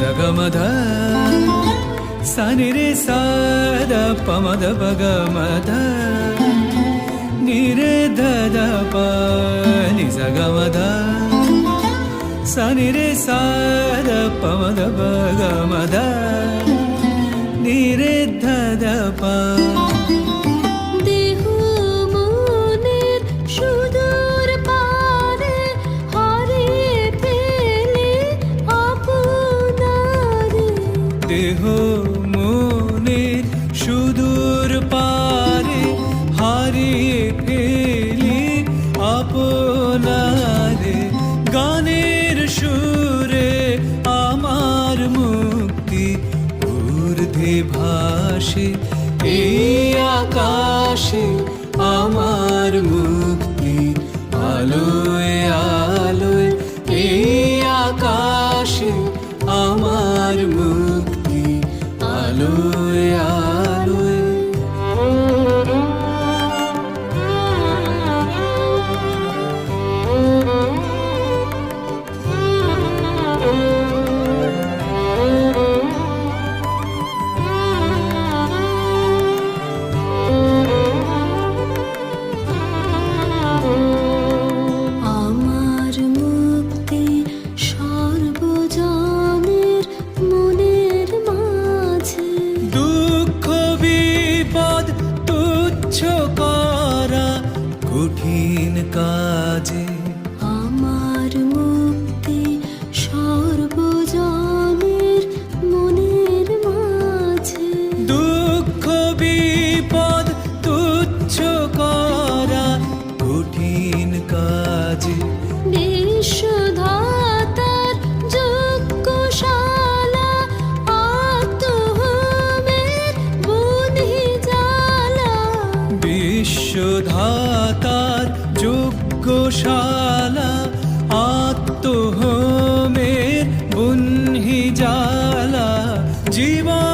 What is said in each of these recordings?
సగమద సని రే సాద పమద పగమద నిరే దద ప ని సగమద సని రే సాద పమద పగమద నిరే దద ప দেহ মনের সুদূর পারে হারিয়ে ফেলি আপনারে। গানের সুরে আমার মুক্তি ঊর্ধ্বে ভাসে, এই আকাশে আমার মুক্তি কঠিন কাজে। আমার মুক্তি সর্বজনের মনের মাঝে। দুঃখ বিপদ তুচ্ছ করা কঠিন কাজে। যোগ্যশালা আত্মহোমের বন্হি জালা জীবন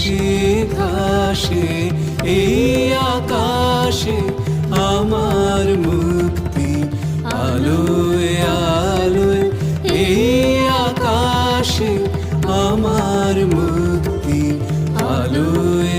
ঘাসে ঘাসে এই আকাশে আমার মুক্তি। আলোয় আলোয় এই আকাশে আমার মুক্তি। আলোয়